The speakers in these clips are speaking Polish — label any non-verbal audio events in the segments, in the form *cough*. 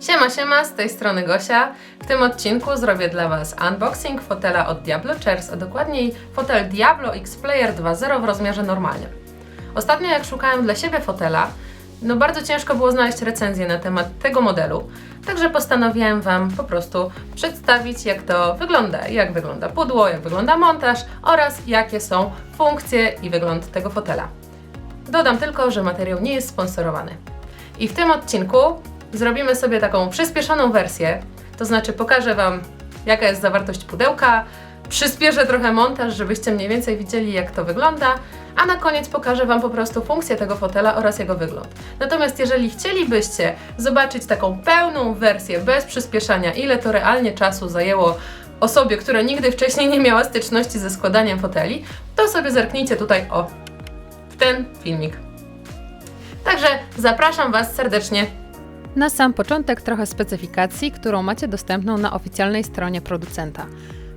Siema, siema, z tej strony Gosia. W tym odcinku zrobię dla Was unboxing fotela od Diablo Chairs, a dokładniej fotel Diablo X Player 2.0 w rozmiarze normalnym. Ostatnio jak szukałem dla siebie fotela, no bardzo ciężko było znaleźć recenzję na temat tego modelu, także postanowiłem Wam po prostu przedstawić jak to wygląda, jak wygląda pudło, jak wygląda montaż oraz jakie są funkcje i wygląd tego fotela. Dodam tylko, że materiał nie jest sponsorowany. I w tym odcinku zrobimy sobie taką przyspieszoną wersję, to znaczy pokażę Wam, jaka jest zawartość pudełka, przyspieszę trochę montaż, żebyście mniej więcej widzieli, jak to wygląda, a na koniec pokażę Wam po prostu funkcję tego fotela oraz jego wygląd. Natomiast jeżeli chcielibyście zobaczyć taką pełną wersję bez przyspieszania, ile to realnie czasu zajęło osobie, która nigdy wcześniej nie miała styczności ze składaniem foteli, to sobie zerknijcie tutaj o ten filmik. Także zapraszam Was serdecznie Na sam początek trochę specyfikacji, którą macie dostępną na oficjalnej stronie producenta.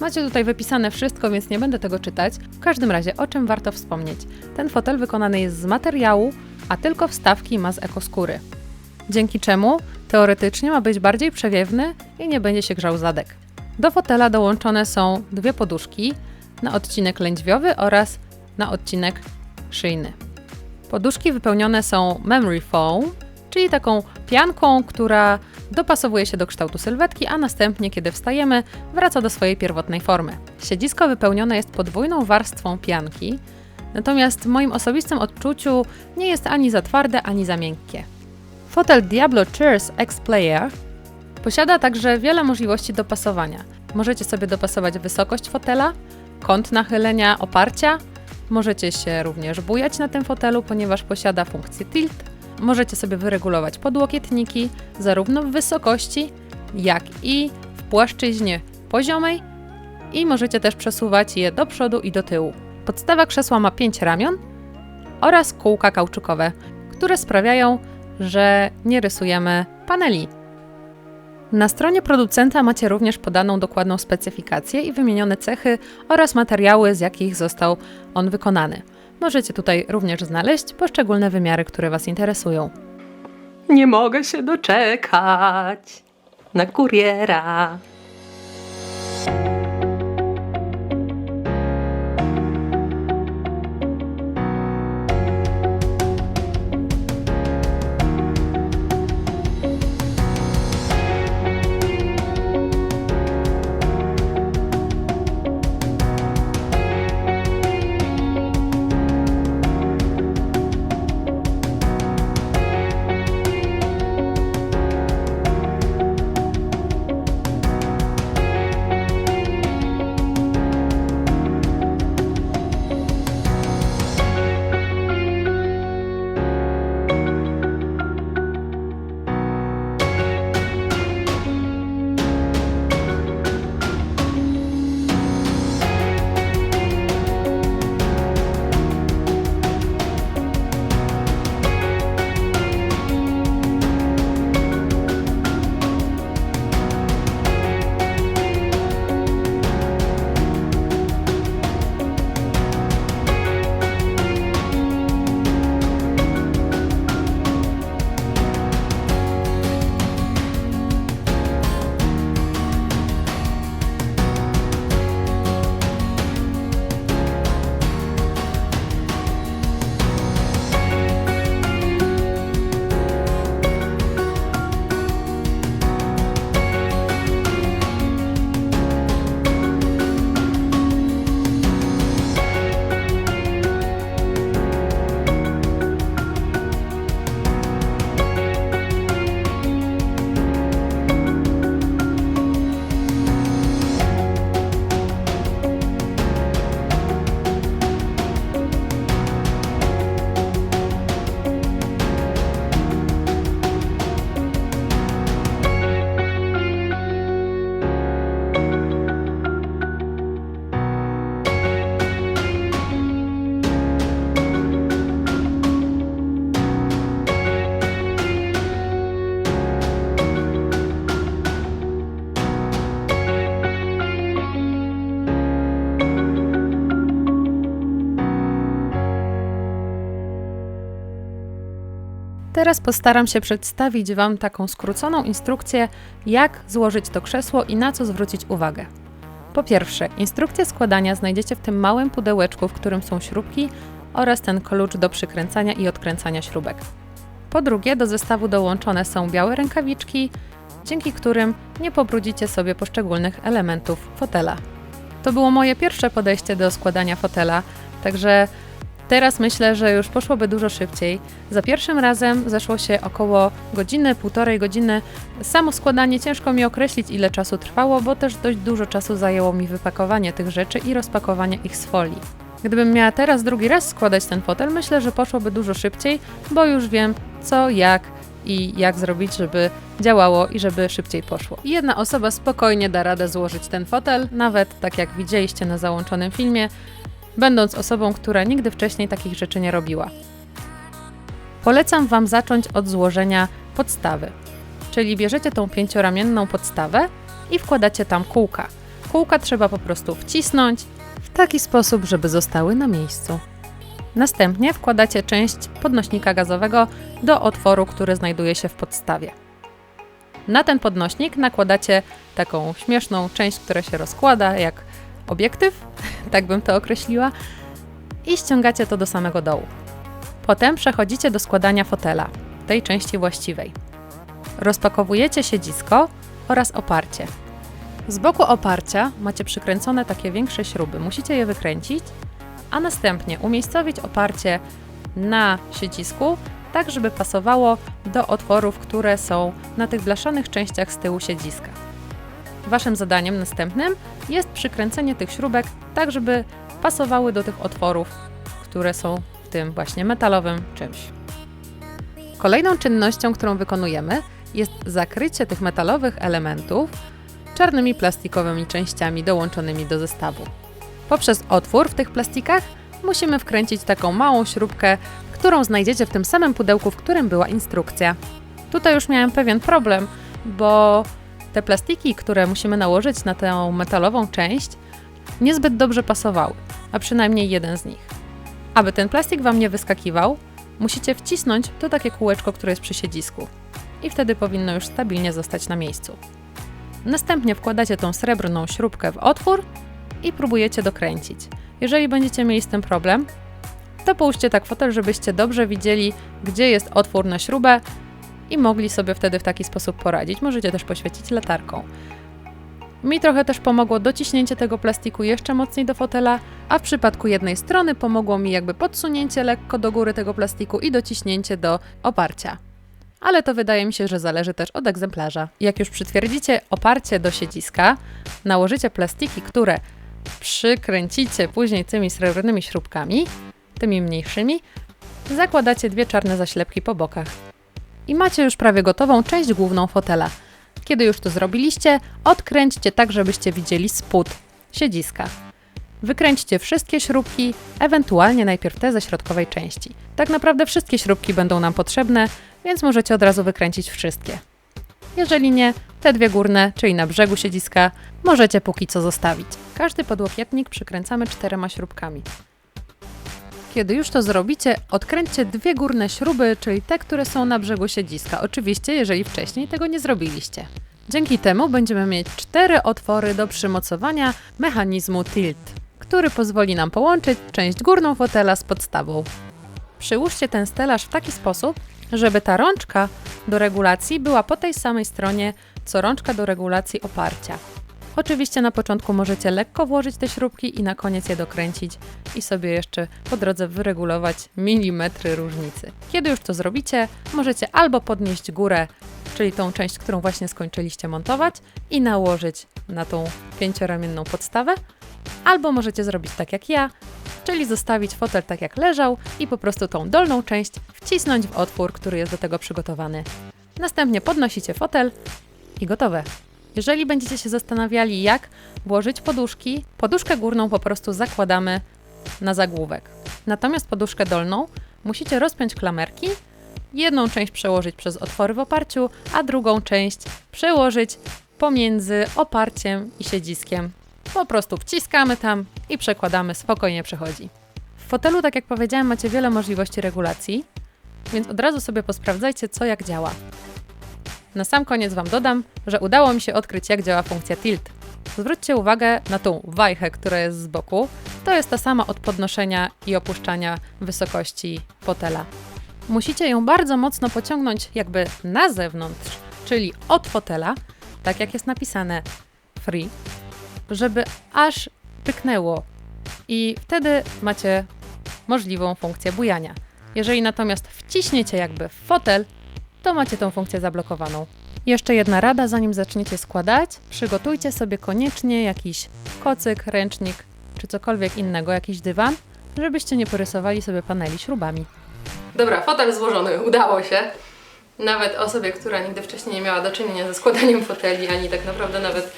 Macie tutaj wypisane wszystko, więc nie będę tego czytać. W każdym razie, o czym warto wspomnieć? Ten fotel wykonany jest z materiału, a tylko wstawki ma z ekoskóry. Dzięki czemu teoretycznie ma być bardziej przewiewny i nie będzie się grzał zadek. Do fotela dołączone są dwie poduszki na odcinek lędźwiowy oraz na odcinek szyjny. Poduszki wypełnione są memory foam, czyli taką pianką, która dopasowuje się do kształtu sylwetki, a następnie, kiedy wstajemy, wraca do swojej pierwotnej formy. Siedzisko wypełnione jest podwójną warstwą pianki, natomiast w moim osobistym odczuciu nie jest ani za twarde, ani za miękkie. Fotel Diablo Chairs X Player posiada także wiele możliwości dopasowania. Możecie sobie dopasować wysokość fotela, kąt nachylenia oparcia, możecie się również bujać na tym fotelu, ponieważ posiada funkcję tilt, Możecie sobie wyregulować podłokietniki zarówno w wysokości, jak i w płaszczyźnie poziomej i możecie też przesuwać je do przodu i do tyłu. Podstawa krzesła ma 5 ramion oraz kółka kauczukowe, które sprawiają, że nie rysujemy paneli. Na stronie producenta macie również podaną dokładną specyfikację i wymienione cechy oraz materiały, z jakich został on wykonany. Możecie tutaj również znaleźć poszczególne wymiary, które Was interesują. Nie mogę się doczekać na kuriera. Teraz postaram się przedstawić Wam taką skróconą instrukcję, jak złożyć to krzesło i na co zwrócić uwagę. Po pierwsze, instrukcję składania znajdziecie w tym małym pudełeczku, w którym są śrubki oraz ten klucz do przykręcania i odkręcania śrubek. Po drugie, do zestawu dołączone są białe rękawiczki, dzięki którym nie pobrudzicie sobie poszczególnych elementów fotela. To było moje pierwsze podejście do składania fotela, także teraz myślę, że już poszłoby dużo szybciej. Za pierwszym razem zeszło się około godziny, półtorej godziny. Samo składanie ciężko mi określić, ile czasu trwało, bo też dość dużo czasu zajęło mi wypakowanie tych rzeczy i rozpakowanie ich z folii. Gdybym miała teraz drugi raz składać ten fotel, myślę, że poszłoby dużo szybciej, bo już wiem co, jak i jak zrobić, żeby działało i żeby szybciej poszło. Jedna osoba spokojnie da radę złożyć ten fotel, nawet tak jak widzieliście na załączonym filmie, będąc osobą, która nigdy wcześniej takich rzeczy nie robiła. Polecam Wam zacząć od złożenia podstawy, czyli bierzecie tą pięcioramienną podstawę i wkładacie tam kółka. Kółka trzeba po prostu wcisnąć w taki sposób, żeby zostały na miejscu. Następnie wkładacie część podnośnika gazowego do otworu, który znajduje się w podstawie. Na ten podnośnik nakładacie taką śmieszną część, która się rozkłada jak obiektyw, tak bym to określiła, i ściągacie to do samego dołu. Potem przechodzicie do składania fotela, tej części właściwej. Rozpakowujecie siedzisko oraz oparcie. Z boku oparcia macie przykręcone takie większe śruby, musicie je wykręcić, a następnie umiejscowić oparcie na siedzisku, tak żeby pasowało do otworów, które są na tych blaszanych częściach z tyłu siedziska. Waszym zadaniem następnym jest przykręcenie tych śrubek tak, żeby pasowały do tych otworów, które są w tym właśnie metalowym czymś. Kolejną czynnością, którą wykonujemy, jest zakrycie tych metalowych elementów czarnymi plastikowymi częściami dołączonymi do zestawu. Poprzez otwór w tych plastikach musimy wkręcić taką małą śrubkę, którą znajdziecie w tym samym pudełku, w którym była instrukcja. Tutaj już miałem pewien problem, bo te plastiki, które musimy nałożyć na tę metalową część, niezbyt dobrze pasowały, a przynajmniej jeden z nich. Aby ten plastik Wam nie wyskakiwał, musicie wcisnąć to takie kółeczko, które jest przy siedzisku. I wtedy powinno już stabilnie zostać na miejscu. Następnie wkładacie tą srebrną śrubkę w otwór i próbujecie dokręcić. Jeżeli będziecie mieli z tym problem, to połóżcie tak fotel, żebyście dobrze widzieli, gdzie jest otwór na śrubę i mogli sobie wtedy w taki sposób poradzić. Możecie też poświecić latarką. Mi trochę też pomogło dociśnięcie tego plastiku jeszcze mocniej do fotela, a w przypadku jednej strony pomogło mi jakby podsunięcie lekko do góry tego plastiku i dociśnięcie do oparcia. Ale to wydaje mi się, że zależy też od egzemplarza. Jak już przytwierdzicie oparcie do siedziska, nałożycie plastiki, które przykręcicie później tymi srebrnymi śrubkami, tymi mniejszymi, zakładacie dwie czarne zaślepki po bokach. I macie już prawie gotową część główną fotela. Kiedy już to zrobiliście, odkręćcie tak, żebyście widzieli spód siedziska. Wykręćcie wszystkie śrubki, ewentualnie najpierw te ze środkowej części. Tak naprawdę wszystkie śrubki będą nam potrzebne, więc możecie od razu wykręcić wszystkie. Jeżeli nie, te dwie górne, czyli na brzegu siedziska, możecie póki co zostawić. Każdy podłokietnik przykręcamy czterema śrubkami. Kiedy już to zrobicie, odkręćcie dwie górne śruby, czyli te, które są na brzegu siedziska. Oczywiście, jeżeli wcześniej tego nie zrobiliście. Dzięki temu będziemy mieć cztery otwory do przymocowania mechanizmu tilt, który pozwoli nam połączyć część górną fotela z podstawą. Przyłóżcie ten stelaż w taki sposób, żeby ta rączka do regulacji była po tej samej stronie, co rączka do regulacji oparcia. Oczywiście na początku możecie lekko włożyć te śrubki i na koniec je dokręcić i sobie jeszcze po drodze wyregulować milimetry różnicy. Kiedy już to zrobicie, możecie albo podnieść górę, czyli tą część, którą właśnie skończyliście montować i nałożyć na tą pięcioramienną podstawę, albo możecie zrobić tak jak ja, czyli zostawić fotel tak jak leżał i po prostu tą dolną część wcisnąć w otwór, który jest do tego przygotowany. Następnie podnosicie fotel i gotowe. Jeżeli będziecie się zastanawiali, jak włożyć poduszki, poduszkę górną po prostu zakładamy na zagłówek. Natomiast poduszkę dolną musicie rozpiąć klamerki, jedną część przełożyć przez otwory w oparciu, a drugą część przełożyć pomiędzy oparciem i siedziskiem. Po prostu wciskamy tam i przekładamy, spokojnie przechodzi. W fotelu, tak jak powiedziałem, macie wiele możliwości regulacji. więc od razu sobie posprawdzajcie, co jak działa. Na sam koniec Wam dodam, że udało mi się odkryć, jak działa funkcja tilt. Zwróćcie uwagę na tą wajchę, która jest z boku. To jest ta sama od podnoszenia i opuszczania wysokości fotela. Musicie ją bardzo mocno pociągnąć jakby na zewnątrz, czyli od fotela, tak jak jest napisane free, żeby aż pyknęło i wtedy macie możliwą funkcję bujania. Jeżeli natomiast wciśniecie jakby w fotel, to macie tą funkcję zablokowaną. Jeszcze jedna rada, zanim zaczniecie składać, przygotujcie sobie koniecznie jakiś kocyk, ręcznik czy cokolwiek innego, jakiś dywan, żebyście nie porysowali sobie paneli śrubami. Dobra, fotel złożony, udało się. Nawet osobie, która nigdy wcześniej nie miała do czynienia ze składaniem foteli, ani tak naprawdę nawet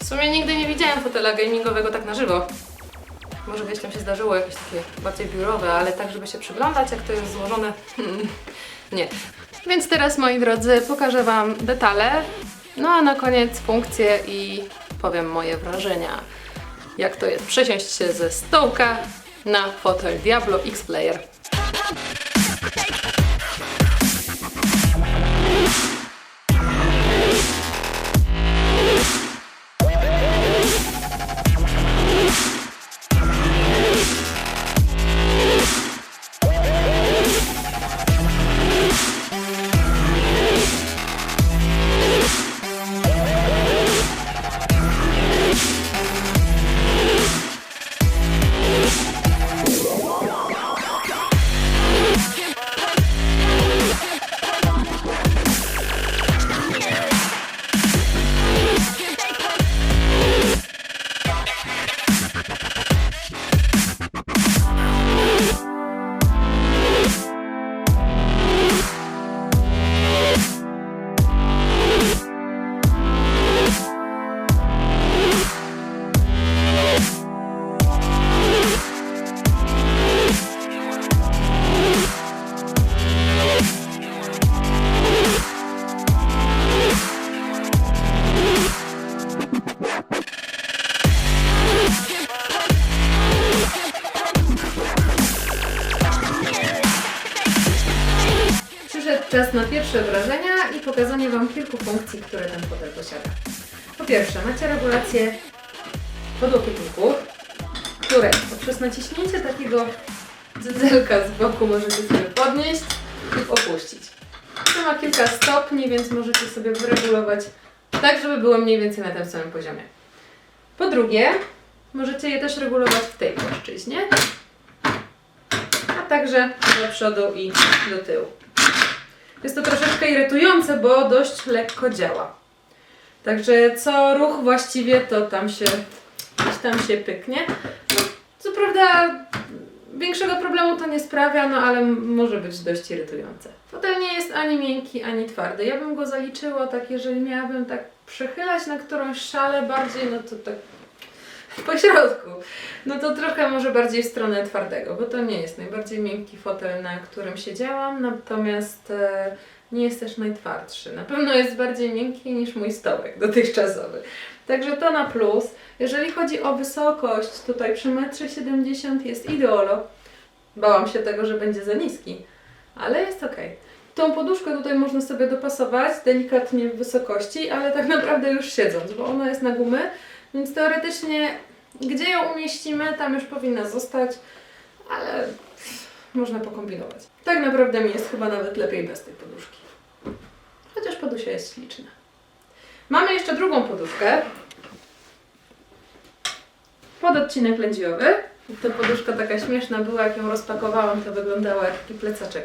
w sumie nigdy nie widziałem fotela gamingowego tak na żywo. Może gdzieś tam się zdarzyło jakieś takie bardziej biurowe, ale tak, żeby się przyglądać, jak to jest złożone, *laughs* hmm, nie. Więc teraz, moi drodzy, pokażę Wam detale, no a na koniec funkcje i powiem moje wrażenia. Jak to jest przesiąść się ze stołka na fotel Diablo X Player. Macie regulację podłokietników, które poprzez naciśnięcie takiego dzydelka z boku możecie sobie podnieść lub opuścić. To ma kilka stopni, więc możecie sobie wyregulować tak, żeby było mniej więcej na tym samym poziomie. Po drugie, możecie je też regulować w tej płaszczyźnie, a także do przodu i do tyłu. Jest to troszeczkę irytujące, bo dość lekko działa. Także co ruch właściwie to tam się, gdzieś tam się pyknie. No, co prawda większego problemu to nie sprawia, no ale może być dość irytujące. Fotel nie jest ani miękki, ani twardy. Ja bym go zaliczyła tak, jeżeli miałabym tak przechylać na którąś szalę bardziej, no to tak *laughs* po środku. No to trochę może bardziej w stronę twardego, bo to nie jest najbardziej miękki fotel, na którym siedziałam, natomiast e, nie jest też najtwardszy. Na pewno jest bardziej miękki niż mój stołek dotychczasowy. Także to na plus. Jeżeli chodzi o wysokość, tutaj przy 1,70 m jest ideolo. Bałam się tego, że będzie za niski, ale jest ok. Tą poduszkę tutaj można sobie dopasować delikatnie w wysokości, ale tak naprawdę już siedząc, bo ona jest na gumy, więc teoretycznie gdzie ją umieścimy, tam już powinna zostać, ale można pokombinować. Tak naprawdę mi jest chyba nawet lepiej bez tej poduszki. Chociaż podusia jest śliczna. Mamy jeszcze drugą poduszkę. Pod odcinek lędziowy. Ta poduszka taka śmieszna była, jak ją rozpakowałam, to wyglądała jak taki plecaczek.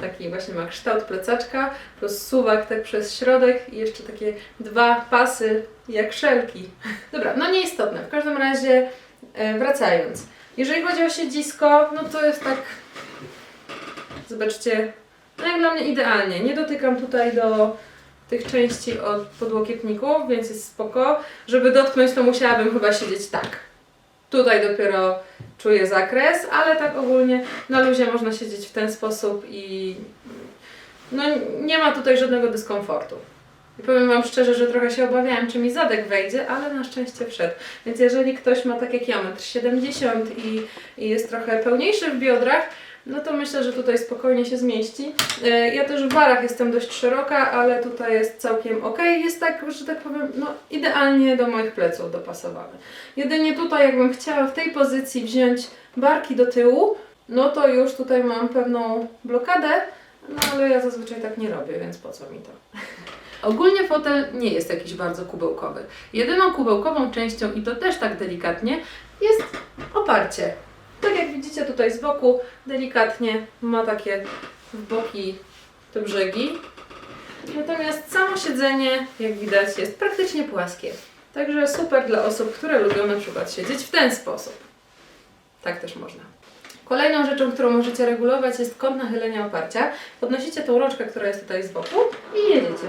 Taki właśnie ma kształt plecaczka, plus suwak tak przez środek i jeszcze takie dwa pasy jak szelki. Dobra, no nieistotne. W każdym razie e, wracając. Jeżeli chodzi o siedzisko, no to jest tak... Zobaczcie, no jak dla mnie idealnie. Nie dotykam tutaj do tych części od podłokietników, więc jest spoko. Żeby dotknąć, to musiałabym chyba siedzieć tak. Tutaj dopiero czuję zakres, ale tak ogólnie na luzie można siedzieć w ten sposób i no nie ma tutaj żadnego dyskomfortu. Powiem Wam szczerze, że trochę się obawiałam, czy mi zadek wejdzie, ale na szczęście wszedł. Więc jeżeli ktoś ma tak jak ja, 1,70 m i, i jest trochę pełniejszy w biodrach, no to myślę, że tutaj spokojnie się zmieści. E, Ja też w barach jestem dość szeroka, ale tutaj jest całkiem ok. Jest tak, że tak powiem, no idealnie do moich pleców dopasowane. Jedynie tutaj jakbym chciała w tej pozycji wziąć barki do tyłu, no to już tutaj mam pewną blokadę, no ale ja zazwyczaj tak nie robię, więc po co mi to? *laughs* Ogólnie fotel nie jest jakiś bardzo kubełkowy. Jedyną kubełkową częścią, i to też tak delikatnie, jest oparcie. Tak jak widzicie tutaj z boku, delikatnie ma takie w boki te brzegi. Natomiast samo siedzenie, jak widać, jest praktycznie płaskie. Także super dla osób, które lubią na przykład siedzieć w ten sposób. Tak też można. Kolejną rzeczą, którą możecie regulować jest kąt nachylenia oparcia. Podnosicie tą rączkę, która jest tutaj z boku i jedziecie.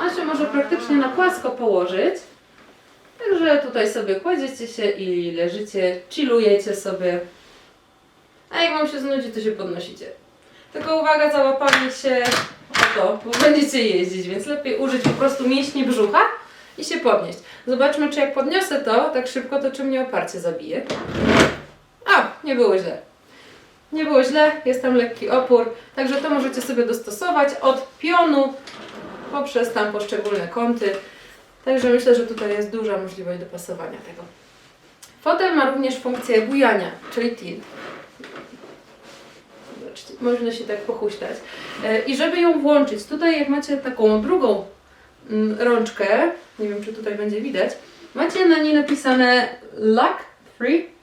On się może praktycznie na płasko położyć. Także tutaj sobie kładziecie się i leżycie, chillujecie sobie. A jak Wam się znudzi, to się podnosicie. Tylko uwaga, za łapanie się o to, bo będziecie jeździć, więc lepiej użyć po prostu mięśni brzucha i się podnieść. Zobaczmy, czy jak podniosę to tak szybko, to czy mnie oparcie zabije. Nie było źle. Nie było źle, jest tam lekki opór, także to możecie sobie dostosować od pionu poprzez tam poszczególne kąty. Także myślę, że tutaj jest duża możliwość dopasowania tego. Fotel ma również funkcję bujania, czyli tilt. Zobaczcie, można się tak pochuśtać. E, I żeby ją włączyć, tutaj jak macie taką drugą mm, rączkę, nie wiem czy tutaj będzie widać, macie na niej napisane lock free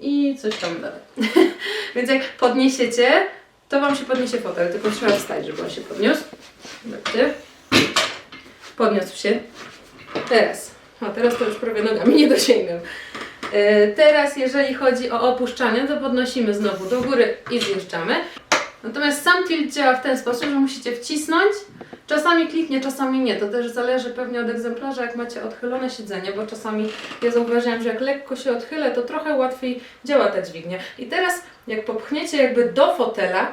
i coś tam dalej. *laughs* Więc jak podniesiecie, to Wam się podniesie fotel, tylko trzeba wstać, żeby on się podniósł. Zobaczcie. Podniósł się. Teraz. A teraz to już prawie nogami nie dosięgam. E, Teraz, jeżeli chodzi o opuszczanie, to podnosimy znowu do góry i zjeżdżamy. Natomiast sam tilt działa w ten sposób, że musicie wcisnąć. Czasami kliknie, czasami nie. To też zależy pewnie od egzemplarza, jak macie odchylone siedzenie, bo czasami ja zauważyłam, że jak lekko się odchylę, to trochę łatwiej działa ta dźwignia. I teraz, jak popchniecie jakby do fotela,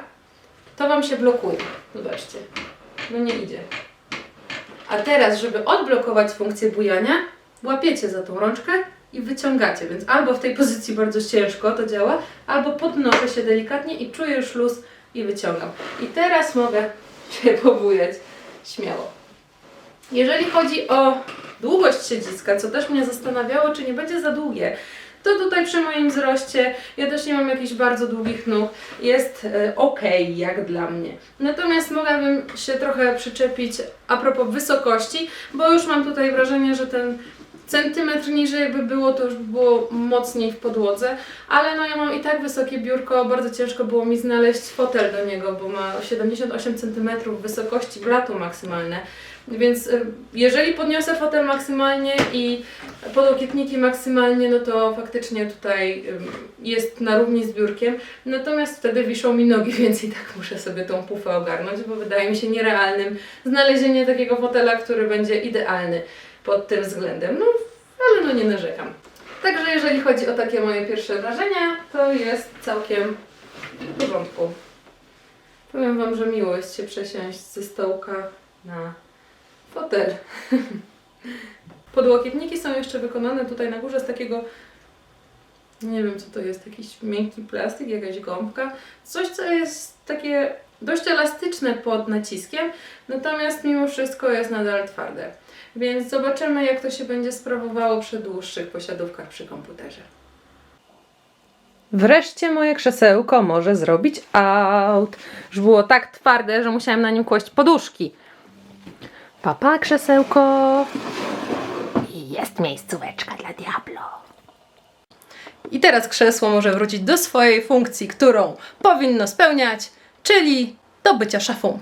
to Wam się blokuje. Zobaczcie. No nie idzie. A teraz, żeby odblokować funkcję bujania, łapiecie za tą rączkę i wyciągacie, więc albo w tej pozycji bardzo ciężko to działa, albo podnoszę się delikatnie i czuję już luz i wyciągam. I teraz mogę się pobujać śmiało. Jeżeli chodzi o długość siedziska, co też mnie zastanawiało, czy nie będzie za długie, to tutaj przy moim wzroście, ja też nie mam jakichś bardzo długich nóg, jest e, ok jak dla mnie. Natomiast mogłabym się trochę przyczepić a propos wysokości, bo już mam tutaj wrażenie, że ten centymetr niżej jakby było, to już by było mocniej w podłodze, ale no ja mam i tak wysokie biurko, bardzo ciężko było mi znaleźć fotel do niego, bo ma 78 cm wysokości blatu maksymalne. Więc y, jeżeli podniosę fotel maksymalnie i podłokietniki maksymalnie, no to faktycznie tutaj ym, jest na równi z biurkiem. Natomiast wtedy wiszą mi nogi, *laughs* więc i tak muszę sobie tą pufę ogarnąć, bo wydaje mi się nierealnym znalezienie takiego fotela, który będzie idealny pod tym względem. No, ale no nie narzekam. Także jeżeli chodzi o takie moje pierwsze wrażenia, to jest całkiem w porządku. Powiem Wam, że miło jest się przesiąść ze stołka na fotel. *laughs* Podłokietniki są jeszcze wykonane tutaj na górze z takiego, nie wiem co to jest, jakiś miękki plastik, jakaś gąbka. Coś, co jest takie dość elastyczne pod naciskiem, natomiast mimo wszystko jest nadal twarde. Więc zobaczymy, jak to się będzie sprawowało przy dłuższych posiadówkach przy komputerze. Wreszcie moje krzesełko może zrobić out. Już było tak twarde, że musiałam na nim kłaść poduszki. Papa krzesełko. I jest miejscóweczka dla Diablo. I teraz krzesło może wrócić do swojej funkcji, którą powinno spełniać, czyli do bycia szafą.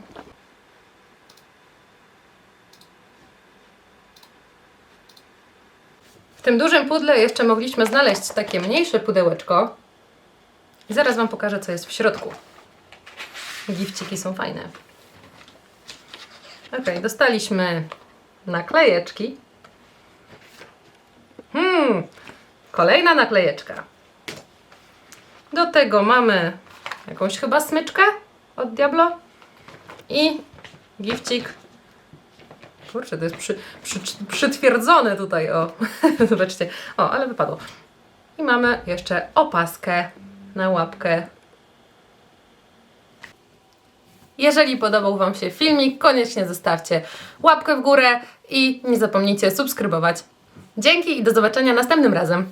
Tym dużym pudle jeszcze mogliśmy znaleźć takie mniejsze pudełeczko. I zaraz Wam pokażę, co jest w środku. Gifciki są fajne. Ok, dostaliśmy naklejeczki. Hmm, Kolejna naklejeczka. Do tego mamy jakąś chyba smyczkę od Diablo i gifcik. Kurczę, to jest przy, przy, przytwierdzone tutaj, o. *laughs* Zobaczcie. O, ale wypadło. I mamy jeszcze opaskę na łapkę. Jeżeli podobał Wam się filmik, koniecznie zostawcie łapkę w górę i nie zapomnijcie subskrybować. Dzięki i do zobaczenia następnym razem.